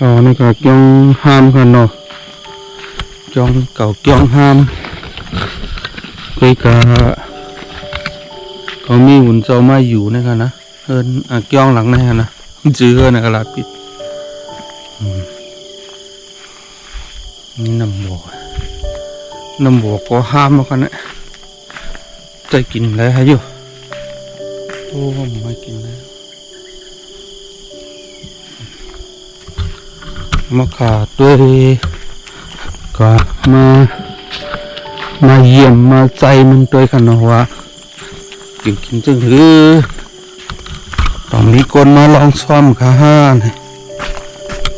อ๋อนี่ก็เกียงห้ามกันเนาะจองเก่าเกียงห้ามเคยกะเขามีหุ่นเจ้ามาอยู่นะครับนะเอินอะเกียงหลังนะครับนะจื้อเอินนกระลาปิดมนี่น้ำบัวน้ำบัวก็ห้ามมากันนะใจกินอะไรให้อยู่โอ้ไม่กินแล้ว มาขาดด้วยก็มามาเยี่ยมมาใจมันด้วยกันนะว่ากินกินจึงถือต้องมีคนมาลองซ้อมขาห้าเนี่ย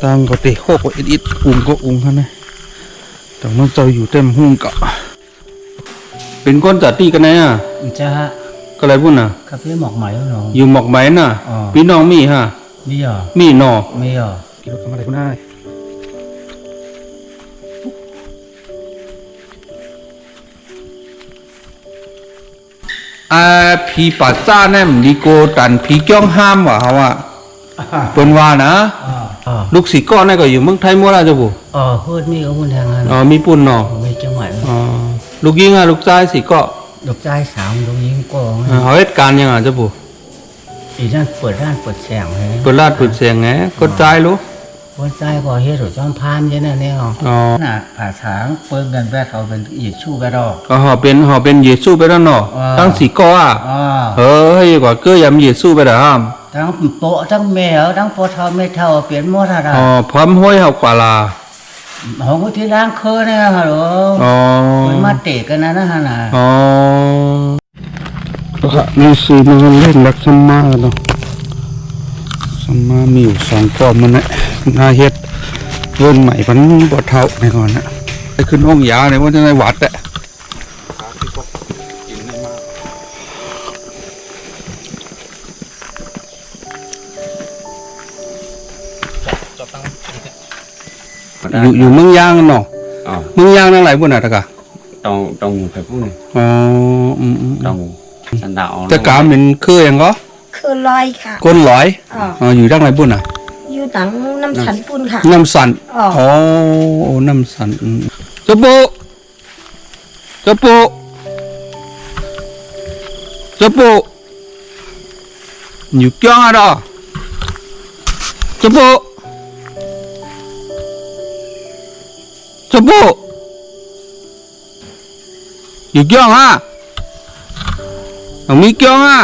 ตั้งก็เตะโคกก็อิดอิดอุ้งก็อุ้งฮะนะต้องน้องเจ้าอยู่เต็มหุ่งก็เป็นก้นจัดตีกันไหนอะจะก็อะไรพูดน่ะคาเฟ่หมอกไหมน้องอยู่หมอกไหมน่ะอ๋อพี่น้องมีฮะมีเหรอมีหนอมีเหรอกินรถทำอะไรก็ได้ อ่าผีปัดซ่าแน่มดีโกตันผีจ้องห้ามว่ะเขาว่าเปิ้นว่านะอ๋ออ๋อลูกศิษย์ก้อนนั่นก็อยู่เมืองไทยมั่วแล้วจ้ะบุอ๋อพูดมีก็พูดทางนั้นอ๋อมีปุ่นเนาะมีจังหวัดอ๋อลูกยิงอะลูกชายสิก็ดอกใจสามดอกยิงกองอ่าเขาเหตุการณ์ยังอะจ้ะบุอีนั่นเปิดร้านเปิดแสงเลยเปิดลาดเปิดเสียงไงกดใจรู้ คนใจก็เฮ็ดหรือจอมพานยันน่ะเนี่ยอ๋อ น่ะผาถางเปิ้งกันแบกเขาเป็นอีกชู้กระดอก ก็ họ เป็น họ เป็นเยซูไปแล้วเนาะอ่า ตั้งสีก็อะอ๋อเฮ้ยกว่าเกื้อยำเยซูไปแล้วฮะทั้งโปะทั้งแมวทั้งโปะเท่าไม่เท่าเปลี่ยนหมดอะไรอ๋อพร้อมห้อยเฮากว่าลาของกูที่ร้านเคอเนี่ยฮัลโหลอ๋อมันมาเตะกันนะนะฮะน่ะอ๋อนี่สีมันเล่นลักษณะเนาะสมมามีอยู่สองกอมันนะ นาเฮ็ดเรื่องใหม่พันบ่เท่าในก่อนนะไปขึ้นห้องยาเนี่ยว่าจะในวัดอะอยู่อยู่เมืองยางกันเนาะอ๋อเมืองยางนั่นไหลบุญอะตะกะตรงตรง phải phút này อ๋ออืมอืมตรงสันดาวจะกามเป็นคืออย่างก็คือลอยค่ะก้นหลอยอ๋ออ๋ออยู่ดังไหนบุญอะ อยู่หนังน้ำฉันปุ่นค่ะ น้ำสันอ๋อโอ้โอ้น้ำสันอืมเจะปูเจะปูเจะปูอยู่จ้องอะดอเจะปูเจะปูอยู่จ้องอะเอามีจ้องอะ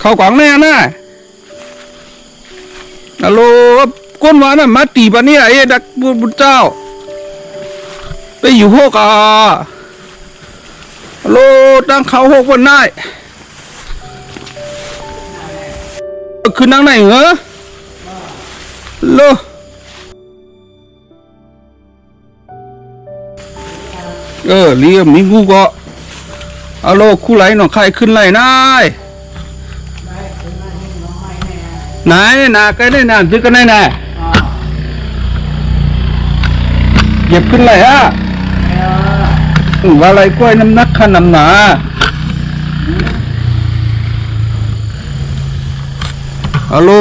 เข้ากล่องแน่แน่ ฮัลโหลก้นวานะมาตีปะเนี่ยเอ้ดักบุญเจ้า ไปอยู่หกอะฮัลโหลตั้งเขาหกวันได้คือนั่งไหนเหรอฮัลโหลเออเรียมมีกูก็ฮัลโหลคู่ไหลหนองใครขึ้นไหลนาย này nè cái này nè chứ cái này nè dẹp ขึ้นเลยฮะว่าอะไรกล้วยน้ำนักขนำหนาฮัลโหล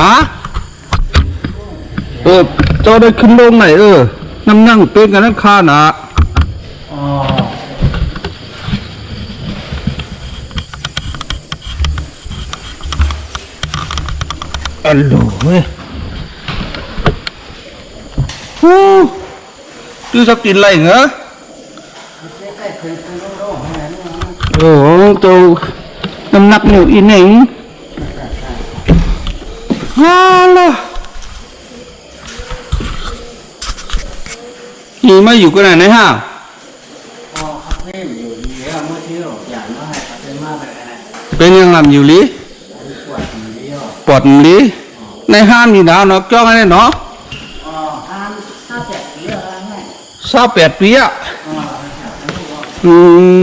ฮะเออเจ้าได้ขึ้นลงไหนเออน้ำนั่งเป็นกันนั่งคาหนา อัลโหลเว้ยฮู้ดูสักกินไรเหรอโอ้โหตัวน้ำหนักอยู่อีหนิงฮ่าล่ะหีมาอยู่กันไหนนะฮะเนี่ยวอย่างน้อยคาเป็นยังลำอยู่ลิปวดอยู่ดีอะปอดลิ ในห้ามอยู่ดาวเนาะจ้องอะไรเนาะอ๋อห้ามห้ามแจกปีอะไรแม่ซาแปดปีอะอ๋ออื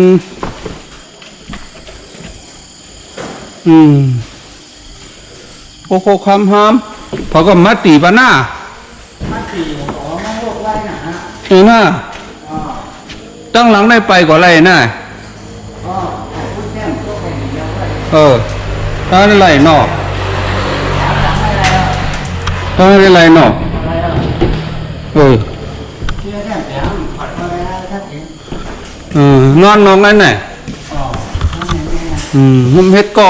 ม อืมโคโคคำหามพอก็มาตีปะหน้ามาตีอ๋อมาโรคไว้นะฮะเออน่าอ๋อตั้งหลังได้ไปก็ไรน่ะอ๋อพูดแจ้งก็ไปเดียวไว้เออถ้าอะไรนอกถาม ก็ไม่เป็นไรเนาะเออเชื่อได้แต่ยังผัดมาแล้วถ้าเห็นเออนอนนอนนั่นน่ะอืมมันเฮ็ดก่อ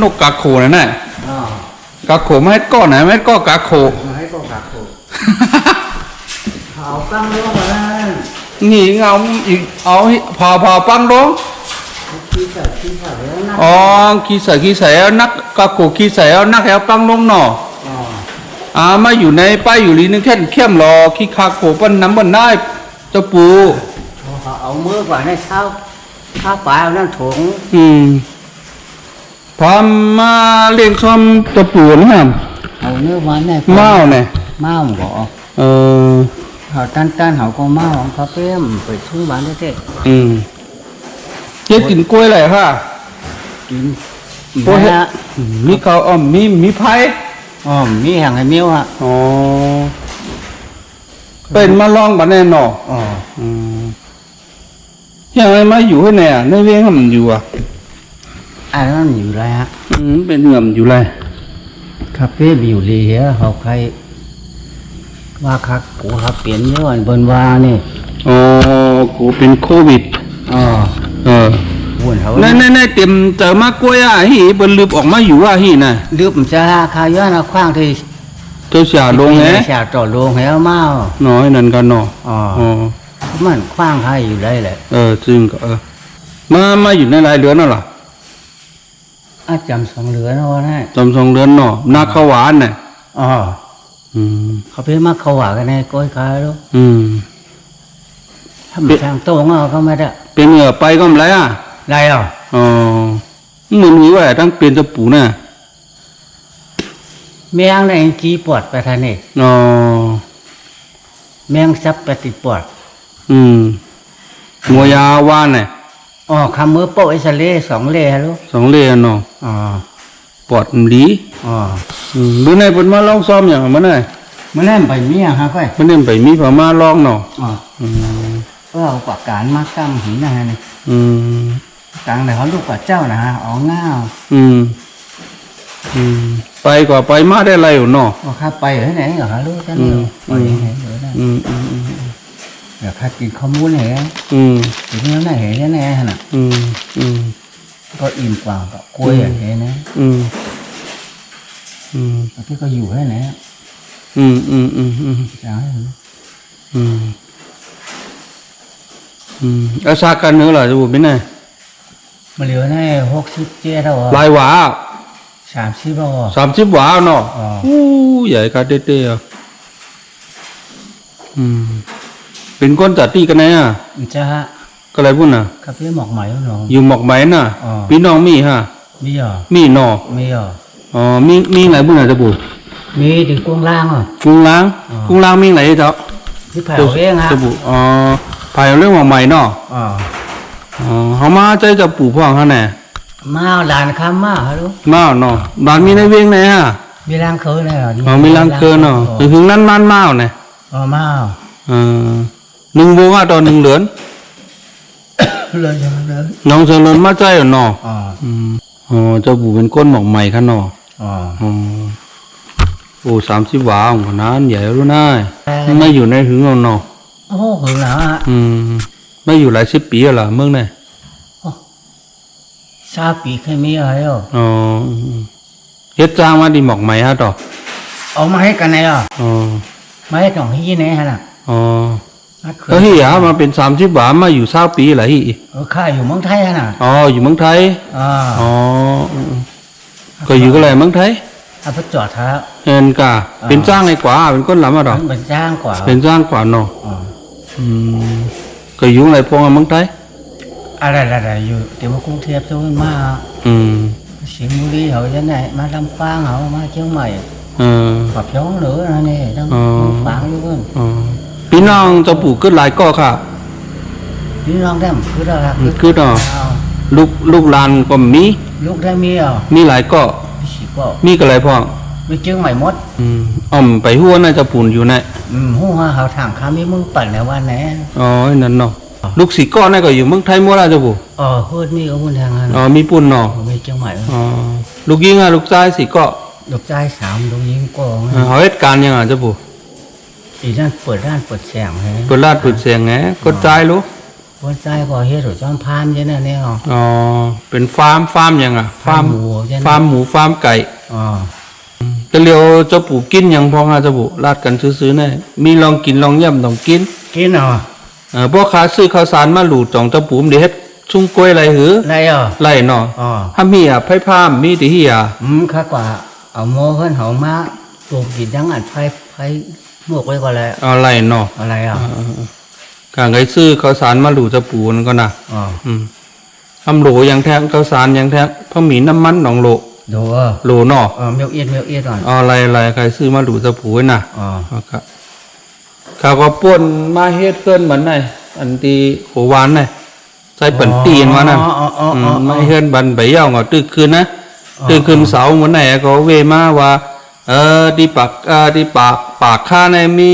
นกกาโขนั่นน่ะกาโขไมาเฮ็ดก่อไหนไมาเฮ็ดก่อกาโขไมาให้ก็กักกูเขาตั้งโลกมาแล้วนี่เอาอีกเอาให้พอพอปังลงที่เกิดที่เกิดแล้วนะอ๋อขี้ใส่ขี้ใส่เอานักกาโขขี้ใส่เอานักแล้วปังลงเนาะ อ๋ออ่ามาอยู่ในป้ายอยู่ลีนึงแค่นเข้มรอขี้คาโขปั้นน้ำบนได้เจ้าปูเขาเอามือกว่าในเช้าข้าวปลาเอานั่นถุงอืมพร้อมมาเลี้ยงซ้อมเจ้าปูนะครับเอาเนื้อมันเนี่ยเมาเนี่ยเมาหมอเออเขาตั้นตั้นเขาก็เมาของเขาเปี้ยมไปทุ่งบ้านได้เด็กอืมเจ๊กินกล้วยอะไรค่ะกินโอ้ยนะอืมมีเขาวอ้อมมีมีไผ่ อ๋อมีแห่งไอ้มิ้วอะอ๋อเป็นมาลองบันแน่นออ๋ออืมยังไงมาอยู่ให้ไหนอะในเวียงมันอยู่อะอันนั้นอยู่ไรฮะ อืมเป็นเงื่อมอยู่ไรคาเฟ่อยู่ลีเหรอเขาใครว่าคักกูครับเปลี่ยนเยอะอันบนว่านี่อ๋อกูเป็นโควิดอ๋อเออวุ่น เขาในในในเต็มเจอมากล้วยอะฮีเบิ่นลืบออกมาอยู่อะฮีน่ะลืมจะคาย้อนคว้างที่เจ้าเสียลงแฮะเสียต่อลงแหวเมาน้อยนั่นกันเนาะอ๋ออ๋อมันคว้างใครอยู่ได้แหละเออจริงก็เออมามาอยู่ในรายเดือนน่ะล่ะอาจำสองเหลือนะวะนะจำทรงเดือนเนาะนาขาวหวานน่ะอ๋ออืมเขาเพิ่มาเขาว่ากันในก้อยคายแล้วอืมถ้ามันทางโต้งเอาก็ไม่ได้เป็นเหงื่อไปก็ไม่ไรอะ ได้หรออ๋อเหมือนหิวอะไรทั้งเป็นจะปูน่ะแมงในจีปวดไปทางนี้อ๋อแมงซับไปติดปวดอืมงัวยาว่านน่ะอ๋อคำมือโปะไอ้สะเล่สองเล่ลูกสองเลียนเนาะอ๋อปอดมันดีอ๋ออืมดูในเพิ่นมาลองซ้อมอย่างมันน่ะมันนั่นไปเมียฮะค่อยมันเล่นไปมีพม่าลองเนาะอ๋ออืมเออเอาปากการมากำหินนะฮะนี่อืม กลางไหนเขาลูกกว่าเจ้านะฮะอ๋อง่าวอืม อืม ไปกว่าไปมาได้ไรอยู่เนาะว่าข้าไปเหรอไหนเหรอฮะลูกท่านอืเดียมวไปไหนเหรอนะอืมอืมอืมเดี๋ยวข้ากินข้าวมูนเหรออืมกินแล้วไหนเหรอแน่ๆน่ะอืมอืมก็อิ่มกว่ากับกล้วยอย่างนี้นะ อืม อืมที่ก็อยู่ให้ไหนอืมอืมอืมอืมจะให้อืม อืมอาซากันเนื้อเหรอจะบุบินไง มาเหลือในหกสิบเจ็ดแล้วลายหวาสามสิบแล้วสามสิบหวาเนาะอ๋ออู้ใหญ่กันเต้ๆอะอืมเป็นก้นจัดตีกันไงอะจะฮะก็อะไรพูดน่ะกับพี่หมอกไหมแล้วเนาะอยู่หมอกไหมน่ะอ๋อพี่น้องมีฮะมีเหรอมีเนอมีเหรออ๋อมีมีไหนบุญไหนจะบุมีถึงกวงล่างอะกุ้งล้างอ๋อกุ้งล้างมีไหนเจ้าที่แผ่วเองฮะจะบุอ๋อภายเรื่องของใหม่เนาะอ๋อ อ๋อเขามาใจจะปู่พ่อเขาแน่มาหลานคำมาฮะลูกมาเนาะบ้านมีในเวียงไหนฮะมีร่างเคยเลยเหรออ๋อมีล้างเกินเนาะถึงถึงนั้นมันมาเนี่ยอ๋อมาเออหนึ่งวงอะต่อหนึ่งเหรียญเลยจังเลยน้องเจริญมาใจเหรอเนาะอ๋ออืมอ๋อเจ้าปู่เป็นก้นหมอกใหม่ค่ะเนาะอ๋ออ๋อโอ้สามสิบหวาของนั้นใหญ่รู้น่ายไม่อยู่ในถึงเอาเนาะโอ้โหหึงหนาฮะอืม ไม่อยู่หลายสิบปีแล้วล่ะเมืองไหนซาปีเคยมีอะไรอะอ๋ออืมเฮ็ดจ้างมาดีหมอกไหมฮะต่อเอามาให้กันไหนอะอ๋อมาให้ของที่ไหนฮะน่ะอ๋อมาเคยก็ฮีหามาเป็นสามสิบหวามาอยู่เศร้าปีหลายฮีเออข้าอยู่เมืองไทยฮะน่ะอ๋ออยู่เมืองไทยอ่าอ๋ออืมก็อยู่ก็เลยเมืองไทยเอาไปจอดฮะเอ็นกาเป็นจ้างไงกว่าเป็นคนหลำอะต่อมันเป็นจ้างกว่าเป็นจ้างกว่าเนาะอ๋ออืม ก็อยู่ในพวงเมืองไทยอะไรอะไรอยู่เดี๋ยวมากรุงเทพจะมาอืมเสียงบุรีเขาจะไหนมาลำปางเขามาเชียงใหม่เออปรับย้องเหนือนะนี่ต้องอ๋อลำปางอยู่เพิ่นอ๋อพี่น้องเจะปลูกขึ้นหลายก็ค่ะนี่น้องได้มคืออะไรอืมคือเนาะลูกลูกหลานก็มี ลูกได้มีอะมีหลายก็พี่สิก็มีก็หลายพ่องมีเชียงใหม่หมด อืมอ่อมไปหัวน่าจะปุ่นอยู่ใน อืมหูว่าเขาถามคามีมึงปั่นในวันไหนอ๋อไอ้นั่นเนาะลูกสีก้อนนั่นก็อยู่เมืองไทยมั่วแล้วจะปู่เออเฮือดมีก็พุ่นทางนั้นอ๋อมีปุ่นเนาะมีเชียงใหม่อ๋อลูกยิงอะลูกชายสีก็มลูกชายสามลูกยิงกองเออเขาเหตุการณ์ยังไงเจ้าปู่อีนั่นเปิดร้านเปิดแสงให้เปิดลาดเปิดเสียงไงกดใจายรู้คนใจก็เฮ็ดหรือจอมพานใช่ไหมเนี่ยอ๋ออ๋อเป็นฟาร์มฟาร์มยังอะฟาร์มฟาร์มหมูใช่ไหมฟาร์มหมูฟาร์มไก่อ๋อ จะเลียวเจ้าปู่กินยังพองอาเจ้าปู่ลาดกันซื้อๆแน่มีลองกินลองเยี่ยมต้องกินกินเหรอเออพวกค้าซื้อข้าวสารมาหลูดจองเจ้าปู่มันได้เฮ็ดชุ่งกล้วยอะไรหืออะไรอะไรเนาะอ๋อถ้ามีอะไผ่พามมีที่เฮียอืมข้ากว่าเอาโมเพิ่นเขามาตูกินทั้งอันไฟไฟหมวกไว้ก็แล้วเอาไรเนาะอะไรอะกางไงซื้อข้าวสารมาหลูเจ้าปู่นั่นก็นะอ๋ออืมทำโหลยังแท้ข้าวสารยังแท้เพราะมีน้ำมันหนองโหล ดูเออโหลเนาะเออเมียวเอียดเมียวเอียดก่อนเอาอะไรอะไรใครซื้อมาหลูเจ้าปู่ไว้น่ะอ๋อเอาครับข้าวก็ป่นมาเฮ็ดเคลื่อนเหมือนไงอันที่โหวานไงใส่เปิ่นตีนว่านั่นอ๋ออ๋ออือ๋อมไม่เฮือนบันใบเย่าก็ตึกคืนนะตึกคืนเสาร์เหมือนไหนก็เวมาว่า เออที่ปากเออที่ปากปากข้าเนี่ยมี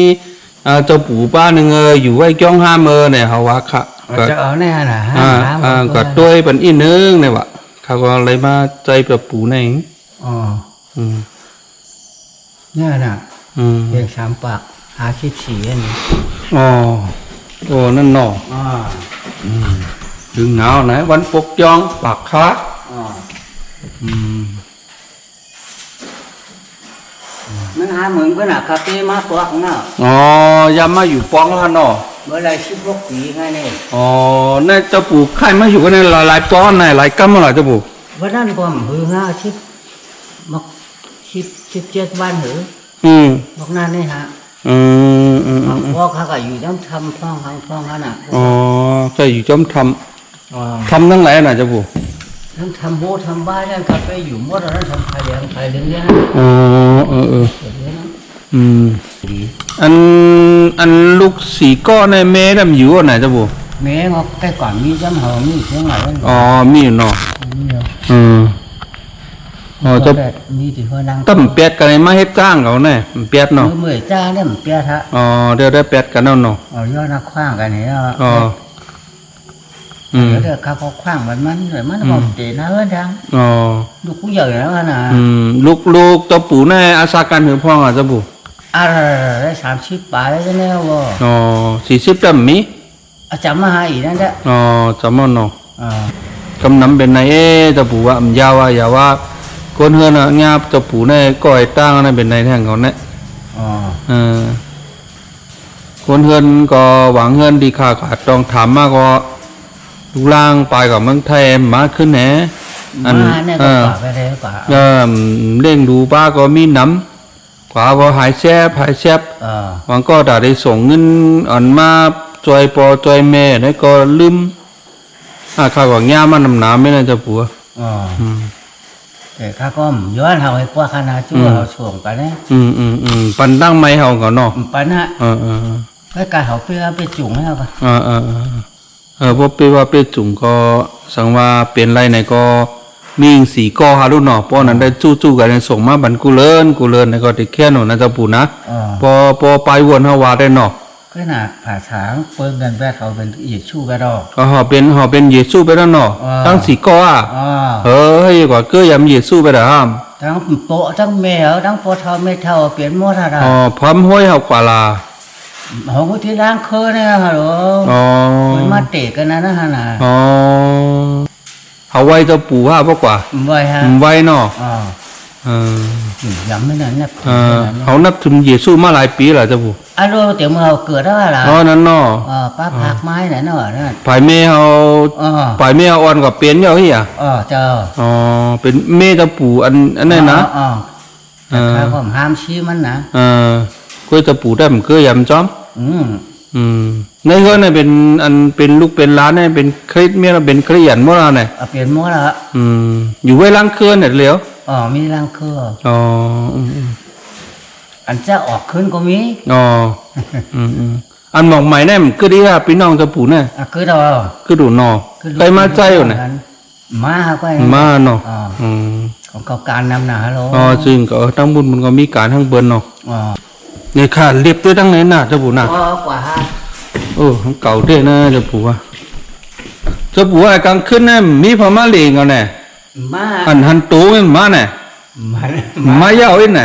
เออเจ้าปู่ป้าหนึ่งเอออยู่ไว้จ้องห้าเมอเนี่ยเขาว่าค่ะก็จะเอาแน่น่ะฮะอ่าน้ำอ่ามันก็ด้วยเป็นอีนึงเนี่ยวะ เขาก็เลยมาใจแบบปู่ในอ๋ออืมเนี่ยน่ะอืมเรียกสามปากหาคิดฉี่อันนี้อ๋อโอ้นั่นเนาะอ๋อถึงหนาวไหนวันปกยองปากค้าอ๋ออืมมันหาเหมือนกันน่ะคาเฟ่มากกว่าข้างหน้าอ๋อยามาอยู่ปองแล้วเนาะ เมื่อไรชิบลกปีไงนี่อ๋อนี่เจ้าปู่ใครมาอยู่กันในหลายหลายป้อนในหลายกัมมาหลายเจ้าปู่วันนั้นผมหือห้าชิบมักชิบชิบเจ็ดวันหือ อืมบอกนั่นนี่ฮะอืมอืมอืมพวกเขาก็อยู่ต้องทำฟ้องทางฟ้องขนาดอ๋อใช่อยู่จอมทอ๋อำทำทั้งหลายน่ะเจ้าปู่ทั้งทำโบทำบ้านนั่นคาเฟ่อยู่หมดแล้วทำไผ่เลี้ยงไผ่เลี้ยงเนี่ยนะอ๋อเออเออเลี้ยงนะ อืมดีอันอันลูกสีก้อนในแม่ดำอยู่อันไหนเจ้าปู่แม่งอกใกล้ก่อนมีจำเหอมีเสียงอะไรนั่นอ๋อมีอยู่เนาะมีเหรออืมอ๋อเจ้าแต่มีที่เพื่อนั่งตั้มเป็ดกันเลยมาเฮ็ดจ้างเขาแน่เป็ดเนาะมือมือจ้าเนี่ยมันเปียทะอ๋อเดี๋ยวได้เป็ดกันแล้วเนาะเอายอดนักขว้างกันเนี่ยอ๋ออืมเดี๋ยวเดี๋ยวเขาก็ขว้างมันมันเลยมันบอกเตะนะเอิ้นทางอ๋อลูกผู้ใหญ่แล้วนะอืมลูกลูกเจ้าปู่ในอาสาการหือพ่องอะเจ้าปู่ อะไรได้สามสิบปลายแล้วเนี่ยว่าอ๋อสี่สิบดำมีอาจารย์มาหาอีกนั่นแหละอ๋อจำมันเนาะอ่ากำนำเป็นไงเอ๊ะเจ้าปู่ว่าอำยาวว่าอย่าว่าคนเฮือนอะงาบเจ้าปู่ในก้อยตั้งนั่นเป็นในแท่งเขาเนี่ยอ๋อเออคนเฮือนก็หวังเฮือนดีค่าขาดต้องถามมาก็ลูกล่างไปกับเมืองไทยมาขึ้นแหนอันมาเนี่ยเอก็อกว่าไปเลยกว่าเออเร่งดูป้าก็มีน้ำ ขวาก็หายแซบหายแซบเออหวังก็ได้ส่งเงินอันมาจอยปอจอยแม่แล้วก็ลืมอ่าข้าวก็ง่ามันนำหนาไม่น่าจะปัวอ๋ออืม แต่ข้าก็ย้อนเอาไอ้กว่าขนาดชั่วเอาส่งไปเนี่ยอืมอืมอืมปันตั้งไม้เฮาก่อนเนาะไปนะเออเออไอ้การเขาเปียไปจุ่งให้เอาไปเออเออเออเออพอไปว่าไปจุ่มก็สังว่าเป็นไรไหนก็ มีอิงสีก็ฮารุเนาะเพราะนั้นได้จู่ๆกันส่งมาบันกูเลินกูเลินในก็ติแค่หนูนะเจ้าปู่นะอ๋อพอพอไปวนเฮาว่าได้เนาะก็น่ะผาช้างเปิ้งเงินแบกเขาเป็นอีกชู้กระดอกก็เฮาเป็นเฮาเป็นเยซูไปแล้วเนาะอ่าตั้งสีก็อะอ๋อเออให้กว่าเกือยำเยซูไปแล้วห้ามทั้งโปะทั้งแมวทั้งโปะเท่าไม่เท่าเปลี่ยนหมดอะไรอ๋อพร้อมห้อยเฮากว่าลาของกูที่ล้างเคอเนี่ยฮัลโหลอ๋อมันมาเตะกันนะนะฮะน่ะอ๋อ เฮาไว้เจ้าปู่ว่าบ่กว่าไว้ฮะอืมไว้เนาะอ๋อเออย้ำไม่นานนะเออเขานับถือเยซูมาหลายปีแล้วเจ้าปู่อันโลเดี๋ยวมื่อเกิดได้ล่ะอ๋อนั่นเนาะเออป้าผักไม้ไหนเนาะนั่นภายเมเฮาอ๋อภายเมเฮาอ่อนกว่าเป็นเยอะเฮียอ๋อเจ้าอ๋อเป็นเมเจ้าปู่อันอันนั้นนะอ๋อเอแต่อข้าผมห้ามชี้มันนะเออคุยเจ้าปู่ได้มันคือยำจ้อมอืม อืมในเฮือนน่ะเป็นอันเป็นลูกเป็นหล้านเนี่ยเป็นคริสเมียเป็นคริสยันบ่ล่ะเนี่ยเอาเปลี่ยนหมดละอืม อยู่ไว้ล้างเครือนเนี่ยเหลียวอ๋อมีรังเครืออ๋ออืมอืมอันจะออกขึ้นก็มีอ๋ออืมอืมอันหมอกใหม่เนี่ยมันคือดีอะพี่น้องเจ้าปู่เนี่ยอะคือเราคือดูนอคือไปมาใจอยู่เนี่ยมาก็มาเนาะอ๋ออืมของเขาการนำหนาโลอ๋อจริงก็เออทั้งบุญมันก็มีการทั้งเบิ้นเนาะอ๋อ เนี่ยค่ะเรียบด้วยทั้งไหนน่ะเจ้าปู่น่ะอ๋อกว่าฮะโอ้ทั้งเก่าด้วยนะเจ้าปู่ว่าเจ้าปู่ว่ากลางคืนน่ะมีพม่าเลงเอาแน่มาอันหันโตมันมาแน่มามาเยาวอินไหน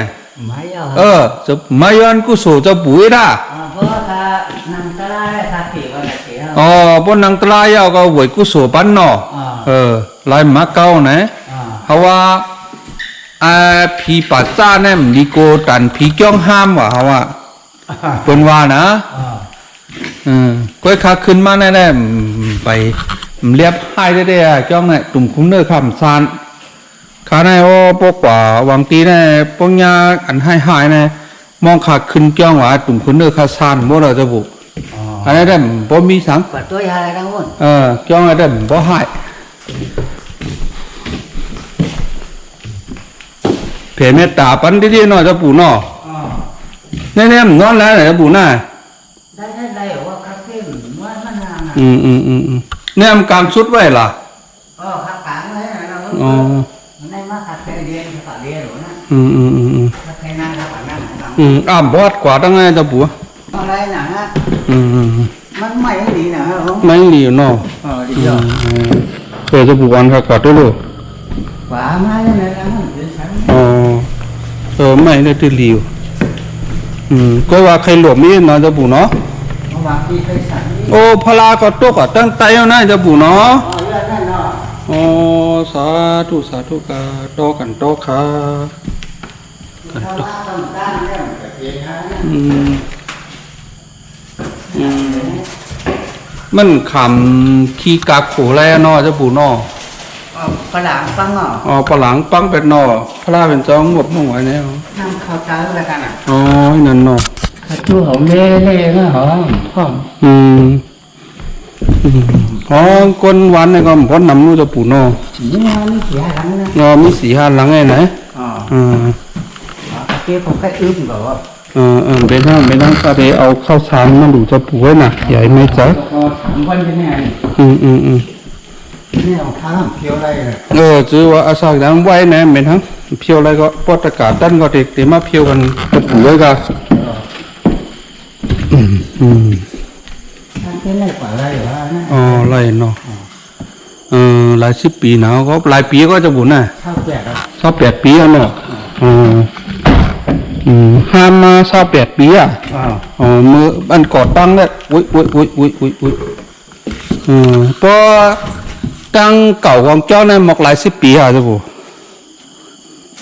มาเยอะเออจะมาย้อนกุโสจะปุ๋ยด่าเพราะถ้านางตะไลถ้าตีวันละเสียอ๋อปนนังตรายเอาก็ไหวกุโสปันเนาะอ่าเออลายมาเก้านะอ่าเพราะว่า อ่าผีปัสซ่าเนี่ยมีโกตันผีจ้องห้ามว่ะเขาว่าเปิ้นว่านะอ่าอืมก้อยขาขึ้นมาแน่ๆไปเรียบให้ได้ๆอะจ้องเนี่ยตุ่มคุ้มเนื้อคำซานขาในโอ้ปกว่าวังตีเนี่ยปงยาอันให้หายเนี่ยมองขาขึ้นจ้องว่าตุ่มคุ้มเนื้อคาซานบ่เราจะบุกอ๋ออันนี้ได้บ่มีสังปัดตัวยาอะไรทั้งหมดเออจ้องอะไรได้บ่หาย เพเมตตาปันดีๆเนาะจะปู่เนาะอ๋อแน่ๆมันนอนแล้วไหนจะปู่น่ะได้ได้ได้ว่าคาเฟ่มันมันนานอะอืมอืมอืมอืมเนี่ยมันกางสุดไว้ล่ะอ๋อคาขางเลยนะอ๋อมันได้มาคาเฟ่เรียนคาเรียนหรอนะอืมอืมอืมอืมคาเฟ่นั่งคาฝันนั่งนั่งอืมอ้ามบอดกว่าตั้งไงจะปู่อะไรนะฮะอืมอืมอืมมันไม่ดีนะฮะไม่ดีเนาะอ๋อดีอืจ้ะมอืมเออจะปู่วันค่ะกอดด้วยลูก หวามาเลยนะนะมันเป็นฉันอ๋อเออไม่ได้ที่ริวอืมก็ว่าใครหลวมมีเนาะจะปู่เนาะเอาวางที่ไปสั่งนี่โอ้พลาก็ตกอะตั้งใจเอานะจะปู่เนาะอ๋อเรื่องนั่นเนาะโอ้สาธุสาธุกาโตอกันโตอค่ะถ้าว่าต้องการเรื่องจะเปลี่ยนฮะอืมอืมมันขำขี้กากโขแลเนาะจะปู่เนาะอ๋อฝรั่งฟังอะอ๋อปะหลังปังเป็ดเนาะพลาเป็นจองหมดมั่งไว้แล้วนั่งเข้าใจแล้วกันอะอ๋อนั่นเนาะข้าจู้ของเล่เล่ก็หอมพ่อมอืมอืมอ๋อก้นหวันนี่ก็พ้นนำนู่นจะปู่เนาะนี่มันไม่เสียหลังนะเนาะมีสีห้าหลังไงไหนอ๋ออืมเกี่ยวกับแค่อึ้มแบบว่าเออเออเป็นทางเป็นทางก็ไปเอาข้าวสารมาดูจะปู่ไว้น่ะใหญ่ไหมจ๊ะก็ถามวันเป็นไงอืมอืมอืม นี่เอาข้ามเกี่ยวอะไรเลยเออจือว่าอาสาดังไว้นะเป็นทั้งเพียวอะไรก็ปอดอากาศตั้นก็เด็กเดี๋ยวมาเพียวกันจะปู่ไว้ก็อืมอืมทางเป็นอะไรกว่าอะไรหรอนะอ๋อไรเนาะเออหลายสิบปีนะก็หลายปีก็จะบุญน่ะข้าวแปดอะสาวแปดปีแล้วเนาะอืมอืมห้ามมาสาวแปดปีอะอ๋ออ๋อมืออันก่อตั้งเนี่ยอุ้ยอุ้ยอุ้ยอุ้ยอุ้ยอุ้ยอืมเพราะ ตั้งเก่าของเจ้าเนี่ยหมอกหลายสิบปีอะจะบุ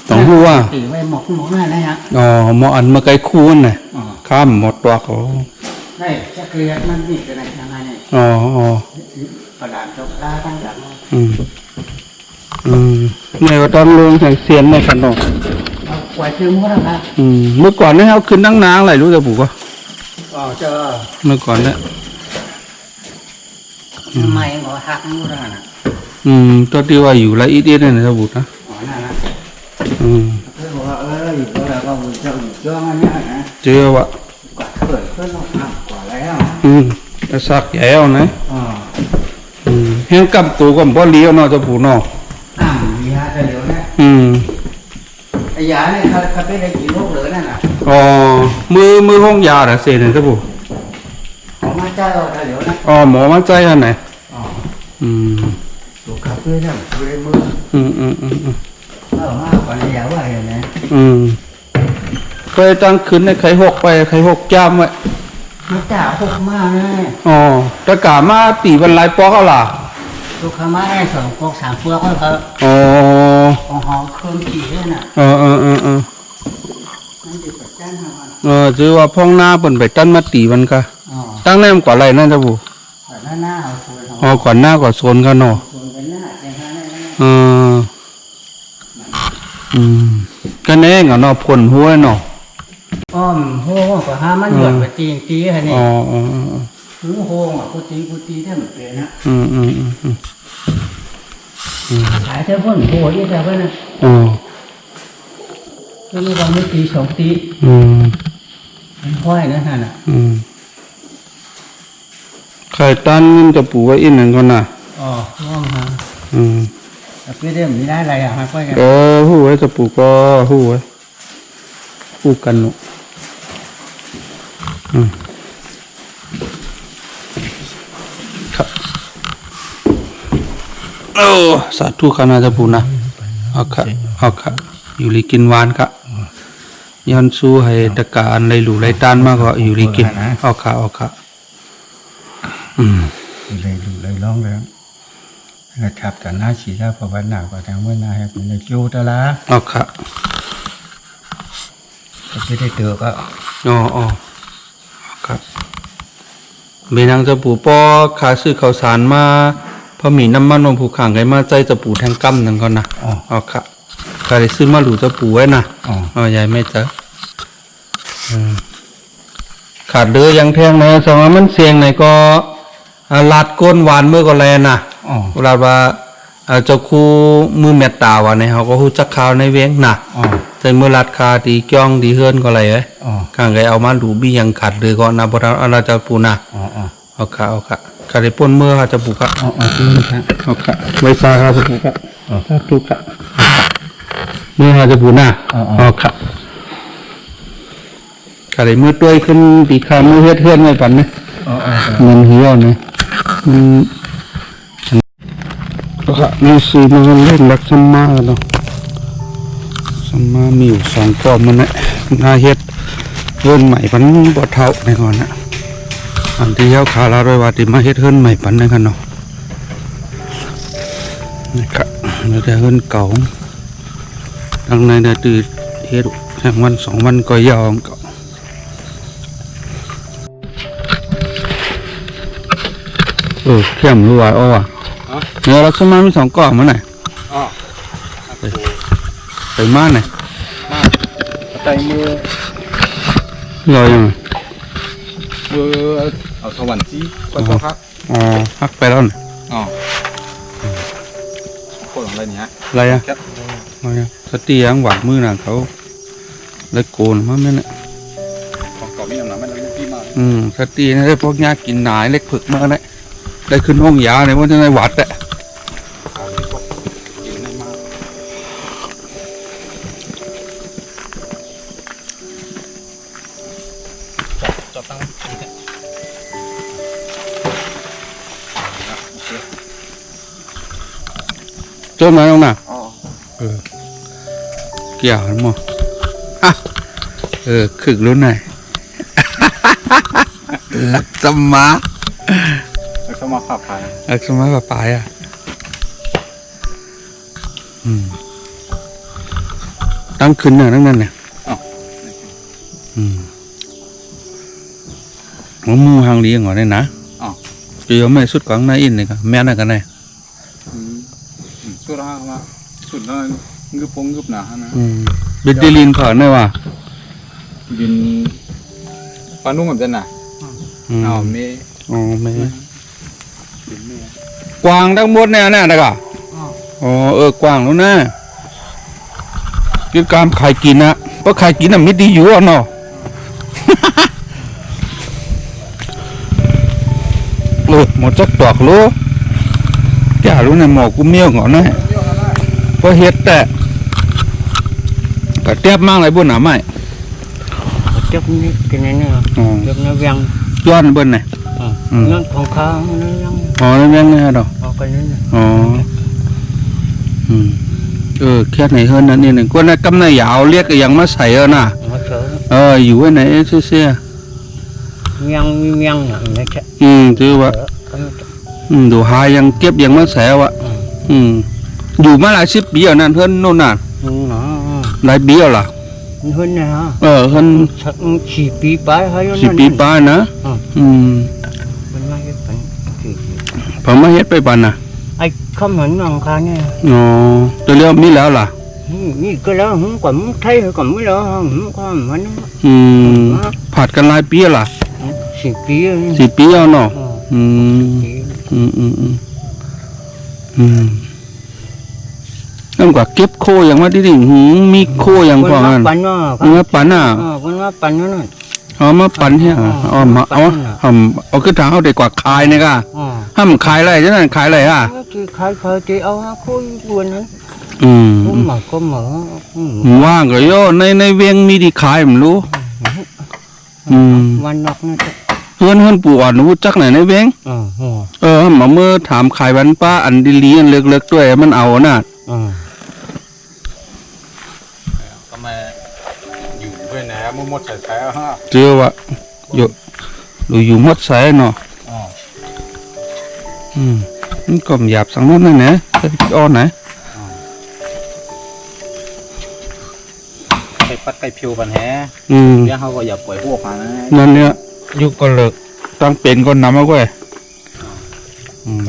ต้องรู้ว่าตีไว้หมกหมกนั่นนะฮะอ๋อหมออันมาไกลคูนน่ะอ๋อข้ามหมดตัวเขาได้จะเกลียดมันนี่กันยังไงเนี่ยอ๋ออ๋อกระดาษจบลาตั้งหลังอืมอืมเนี่ยก็ต้องลงแห่งเสียนในขนมเอาไว้ชื่อมั้งนะอืมเมื่อก่อนเนี่ยเขาขึ้นนั่งนางอะไรรู้จะปู่ก็อ๋อเจอเมื่อก่อนเนี่ย ไม่หมอหักมั้งนะอืมตัวที่ว่าอยู่ละอีเดียเนี่ยนะจะปู่นะอ๋อนั่นนะอืมเพื่อนบอกว่าเอออยู่แล้วก็เจ้าอยู่จ้องอันนี้นะเจอว่ะกว่าเกิดเพื่อนเราทำกว่าแล้ว อืมแต่สักแย่เอานะอ๋ออืมเห็นกำตัวก็บ่เลี้ยวเนาะจะปู่เนาะอ่างยาจะเหลียวนะอืมไอ้ยาเนี่ยเขาเขาไปได้กี่ลูกเหลือนั่นน่ะอ๋อมือมือห้องยาน่ะเสียเนี่ยจะปู่ออกมาเจ้าจะเหลียวนะอ๋อหมอมาใจอันไหนอ๋ออืมลูกคาเฟ่เนี่ยบริมืออืมอืมอืมอืมเออมากกว่าในยาว่าอย่างนี้อืมเคยตั้งคืนในไข่หกไปไข่หกจ้ามไว้มันจ่าหกมากนะอ๋อตะกามาตีวันไรปอกเอาล่ะลูกค้ามาได้สองพวกสามพวกก็เขาอ๋อของหอเครื่องขี่ด้วยน่ะเออเออเออเออนั่นติดกับจ้านทำมันเออจือว่าพ่องหน้าเปิ่นไปตั้นมาตีมันก็อ๋อ ตั้งแนมกว่าไรนั่นจะบูแต่หน้าหน้าเอาคุยของอ๋อก่อนหน้าก่อนโซนกันเนาะคุยเป็นหน้าแต่หน้าหน้าเอออืมก็แน่งอะเนาะผลหัวเนาะอ้อมโหก็หามันหยดไปตีนตีฮะนี่อ๋ออ๋ออ๋อหูโหอะกูตีกูตีได้เหมือนเป็นนะอืมอืมอืมอืมขายเท่าพ้นโหยี่แต่ว่านะอ๋อก็มีความไม่ตีสองตีอืมมันห้อยนะฮะน่ะอืม ไข่ตันมันจะปูไว้อีกหนึ่งคนน่ะอ๋อร่วมฮะอืมแต่พี่เรื่องมีได้อะไรอะฮะก็ยังเออหู้ไว้จะปูก็หู้ไว้หู้กันหนุอืมครับโอ้สาธุคณะจะปูนะเอาค่ะเอาค่ะอยู่ลีกินหวานกะย้อนสู้ให้ตะการไรหลูไรตานมากก็อยู่ลีกินออกค่ะออกค่ะอืม เลยดูเลยร้องเลยนะครับแต่หน้าฉีดแล้วพอวันหนักกว่าทางเมื่อนาให้เป็นในคิวตะละออกค่ะก็ไม่ได้เตือก็อ๋ออ๋อครับเมนังจะปูปอขาซื้อข้าวสารมาพอมีน้ำมันนมผูกขังไงมาใจจะปูแทงกั้มนั่นก่อนนะอ๋ออ๋อค่ะกาได้ซื้อมาหลูจะปูไว้นะอ๋ออ๋อยายไม่เจออืมขาดเดือยังแทงนะสมมติมันเสียงไหนก็อ่า ลาดก้นหวานเมื่อก็แลนะอ๋อเวลาว่าอ่าเจ้าคู่มือเมตตาวะในเขาก็ฮู้จักข่าวในเวียงนะอ๋อแต่เมื่อลาดคาตีจ้องดีเฮือนก็อะไรเอ้ยอ๋อข้างไงเอามาดูบี้ยังขัดเลยก็นะพระอาจารย์ปูนะอ๋ออ๋อเอาค่ะเอาค่ะขาได้ป้นเมื่อเขาจะปูค่ะอ๋ออ๋อที่นี่ครับเอาค่ะไว้ซาครับปูค่ะเอาค่ะปูค่ะเมื่อเขาจะปูนะเอาค่ะขาได้มือด้วยขึ้นตีขามือเฮ็ดเฮือนไว้ปันนะอ๋ออ๋อเงินเหี่ยวนะมั นเอาค่ะนี่ซื้อมาเล่นรักสัมมาเนาะสัมมามีอยู่สองกรอบมันนะนาเฮ็ดเฮือนใหม่ปันบ่เท่าในก่อนนะอันที่ยาวขาลาร้อยวัดที่มาเฮ็ดเฮิรนใหม่ปันนั่นกันเนาะนี่ครับแล้วแต่เฮิรนเก่าทางในเนี่ยตื่นเฮ็ดแค่วันสองวันก็ยาวเก่า เออเข้มรู้ว่าอ้อว่ะเนี่ยเราสมามีสองก้อนมันไหนอ๋อไปมาไหนใจมือลอยยังไงมือเอาสวรรค์จี้ก็ต้องครับอ๋อพักไปแล้วน่ะอ๋อคนอะไรเนี้ยอะไรอะครับอะไรอะสติยังหวาดมือน่ะเขาเลยโกนมาแม่น่ะของเก่ามีน้ำหนักมันเลยพี่มาอืมสตินะได้พวกญาติกินหนายเล็กผึกมาได้ ได้ขึ้นห้องยาในวันที่ในวัดแหละกินได้มากจับตั้งจนมาตรงน่ะเออเกี่ยวกันมั้งอะเออ ขึกรู้หน่อยลักสมาแล้วก็มาขับไปลักสมาปะปายอะอืมตั้งขึ้นน่ะตั้งนั้นเนี่ยอ๋ออืมางลัก่อนได้นะ อ๋อจะยอมไม่สุดกลางหน้าอินเลยครับแม่น่ะกันไหนอืมอืมสุดแล้วมาสุดแล้วงึบ ปงงึบหนาฮะนะอืมเบดเดลินผ่านได้ว่ะบินปานุ่มแบบนั้นน่ะอืมเอาเมอ๋อไม่บินเม กวางทั้งหมดเนี่ยนะนะกะอ๋อเออกวางแล้วนะกินกามขายกินนะเพราะขายกินน่ะไม่ดีอยู่อะเนาะเออหมดจักตอกรู้แกรู้นะหมอกูเมียวเหงอนนะเพราะเฮ็ดแต่ก็เตียบมากเลยบุญหนาไม่ chấp ní cái này nè อ๋อ chấp nó văng ย้อนเบิ้นไหน ờ Ừ. nó không khá nó văng อ๋ อนั่นยังไงดอก ờ cái này nè อ๋ออืมเออแค่ไหนเฮิรนนั่นนี่หนึ่งก็น่ะกำนัยาวเรียกก็ยังมาใส่เออน่ะ nó sợ เอออยู่ไว้ไหนเสีย văng văng nè nó chạy ๆอืมถือว่า Ờ, cái nó chạy อืมดูหายังเก็บยังมาแสวะ Ừ. อืมอยู่มาหลายสิบปีแล้วนั่นเฮิรนโน่นน่ะ Ừ, nó หลายปีแล้วล่ะ hơn này hả เออเฮิรน thật chỉ bí bái hay nó สิบปีป้ายนะ Ừ. อืม ผมมาเฮ็ดไปปันน่ะ ai không hẳn lòng khá nha อ๋อตัวเรียกมีแล้วล่ะ như cái đó không còn thấy còn mới đó không có mà nó อืมผัดกันหลายปีแล้วล่ะ chỉ bí สิบปีแล้วเนาะ ờ อืม chỉ อืมอืมอืมอืมนั่นกว่าเก็บโคอย่างว่าที่ดิ่งหืมมีโคอย่างกว่า con งัน mắt bắn nó เนื้อปันอะ ờ con mắt bắn nó này เอามาปั่นเฮียเอามาเอาเอาเอาขึ้นทางเอาเด็กกว่าคายเนี่ยก็ ờ ห้ามขายอะไรจ้ะนั่นขายอะไรอะ thì khai khai thì áo khôi buồn lắm อืม có mở có mở ừ. ว่างก็โยในในเวียงมีดีขายผมรู้อืมวันนอกนี่เพื่อนเพื่อนปู่อ่อนรู้จักไหนในเวียง ờ ờ เออมาเมื่อถามขายวันป้าอันดีลีอันเล็กๆด้วยมันเอาน่ะ ờ ไปไหนมดมดใส่ใส่ฮะเจอว่าอยู่ดูอยู่หมดสายเนาะอ๋ออืมมันก็หยาบสังนั้นนั่นนะจะอ้อนไหนไก่ปัดไก่ผิวปันแฮอืมเลี้ยงเขาก็อย่าปล่อยพวกมานะนั่นเนี่ยอยู่ก็เลิกตั้งเป็นก็นำเอาไว้อืม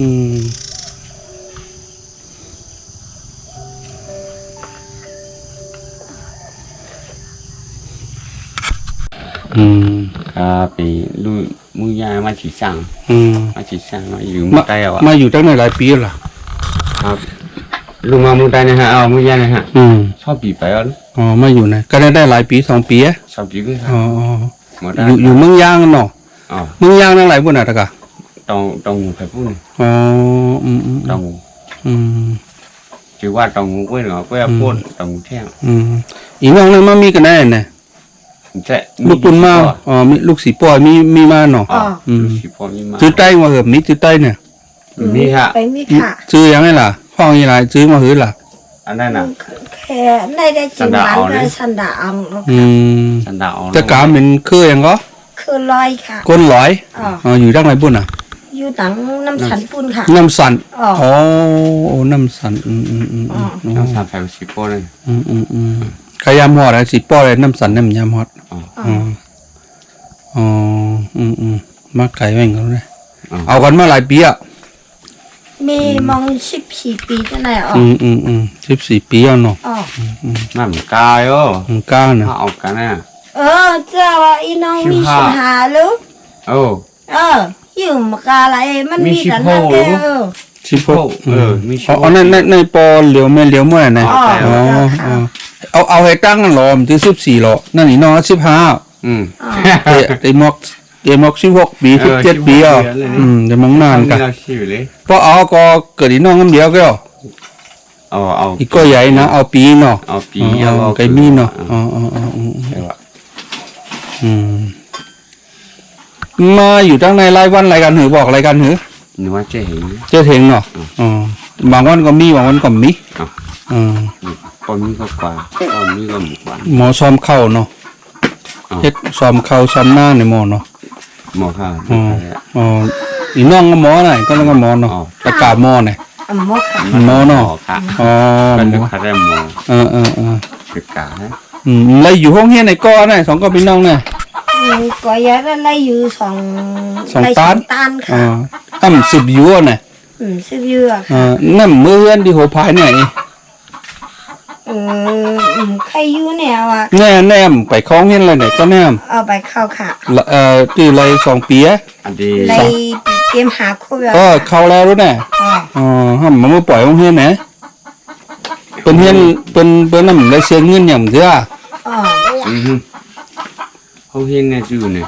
อืมอืมครับไปลูกมือยายมาฉีสั่งอืมมาฉีสั่งมาอยู่มาใต้เอาอะมาอยู่ตั้งแต่หลายปีแล้วล่ะ ครับลุงมามือใต้นะฮะเอามือยายนะฮะอืมชอบปีไปอะอ๋อมาอยู่นะก็ได้ได้หลายปีสองปีอะชอบปีก็ครับอ๋ออ๋อหมดได้อยู่อยู่เมืองยางเนาะอ๋อเมืองยางนั่งหลายบุญอะตะกะ ตรงตรงไผ่พูดอ๋ออืมอืมตรงอืมชื่อว่าตรงกล้วยหรอกล้วยพูดตรงแท่งอืมอีน้องนั่นมามีกันแน่เนี่ยจะลูกปุ่นมาอ๋อมีลูกสีปอยมีมีมาเนาะอ๋ออืมสิพอมีมาซื้อใต้มาเหอะมีซื้อใต้เนี่ยมีฮะไปมีค่ะซื้อยังไงล่ะห้องยังไงซื้อมาหือล่ะอันนั้นน่ะแค่ได้ได้จริงหวานได้สันดาอังอืมสันดาเอาจะกามเป็นเครือยังก็คือลอยค่ะก้นร้อยอ๋ออ๋ออยู่ตั้งไหนบุญอะ อยู่ตังน้ำฉันปุ่นค่ะ น้ำสันอ๋ออ๋อโอ้น้ำสันอืมอืมอืมอืมอืมน้ำสามแผ่นสิบโป้เลยอืมอืมอืมขยำฮอดอะสิป้อเลยน้ำสันน้ำยำฮอดอ๋ออ๋ออ๋ออืมอืมมาไก่แม่งกันเลยอ๋อเอากันมาหลายปีอะมีมองสิบสี่ปีเท่าไหร่อ๋ออืมอืมอืมสิบสี่ปีแล้วเนาะอ๋อน้ำกายโอ้มันกล้านะถ้าเอากันน่ะ เออเจ้าว่าอีน้องมีสิบห้าสิบหาลูกโอ้เออ ยืมากาอะไรมันมีมีสิบกันนะกแกเออสิบหกเออมีสิบหกอ๋อในในในปอเหลียวแม่เหลียวเมื่อนะอ๋ออ๋อค่ะอ๋อเอาเอาให้ตั้งกันหรอมันถึงสิบสี่หรอนั่นนี่นอสิบห้าอืมอ๋อเตะเตะมอกเตะมอกสิบหกปีสิบเจ็ดปีอะอืมจะมองนานกันเราชื่อเลยพอเอาก็เกิดอีน้องกันเดียวก็เอาเอาเอาอีกก็ใหญ่นะเอาปีเนาะเอาปีอ๋อเอาไก่มีเนาะอ๋ออ๋ออ๋ออืมใช่ป่ะอื มมาอยู่ตั้งในรายวันรายการหือบอกรายการหือหนูว่าจะเห็น เจ้าเทงเนาะอ๋อบางวันก็มีบางวันก็มีอ๋ออืมปนมีก็กว่าปนมีก็หมูกว่า หมอซ้อมเข้าเนาะอ๋อ เฮ็ดซ้อมเข้าซ้อมหน้าในหมอเนาะหมอค่ะอ๋ออ๋ออีน้องก็หมอน่ะก็แล้วก็หมอเนาะอ๋อตะกาหมอน่ะอะหมกค่ะหมอเนาะค่ะอ๋อเป็นหมอคาร์หมอเออเออเออตึกกาฮะ อืมแล้วอยู่ห้องเฮียนในก้อน่ะสองก็พี่น้องน่ะ อืมก็ยาได้ไล่อยู่สองสองไล่ตัน ตันอ๋อค่ะตั้มสิบอยู่น่ะอืมสิบเยือกเออนั่นมือเฮือนที่หัวพายไหนเอออืมใครอยู่เนี่ยว่ะแน่แนมไปคล้องเฮียนอะไรไหนก็แนมเอาไปเข้าค่ะละเอ่อที่ไรสองปีอะอันดีไล่เตรียมหาคู่แบบก็เข้าแล้วรู้น่ะอ๋ออ๋อห้ามมามาปล่อยห้องเฮียนนะเป็นเฮียนเป็นเป็นน้ำไรเสียเงินอย่างเดียวอ๋ออือ ฮึเขาเห็นเนี่ยจู่เนี่ย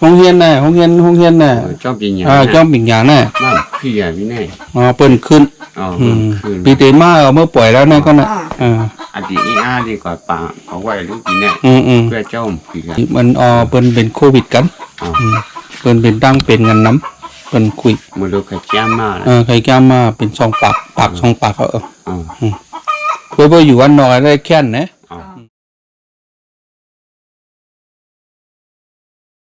ห้องเฮียนน่ะห้องเฮียนห้องเฮียนน่ะชอบกินอย่างอ่าจ้อมปิ่งหยาน่ะบ้านพี่อะพี่แน่อ๋อเปิ้นขึ้นอ๋ออืมคืนปีเตมาเอาเมื่อปล่อยแล้วน่ะก็น่ะอ่าอันดีอีอาดีกว่าป่าเอาไว้ลูกกินเนี่ยอืมอืมเพื่อเจ้าพี่กันมันอ๋อเปิ้นเป็นโควิดกันอ๋ออืมเปิ้นเป็นตั้งเป็นกันน้ำเปิ้นคุยมือดูขย้ามมากเออใครกล้ามาเป็นสองปากปากสองปากเขาเอออ๋อเพื่อเพื่ออยู่วันนอยได้แค่นนะ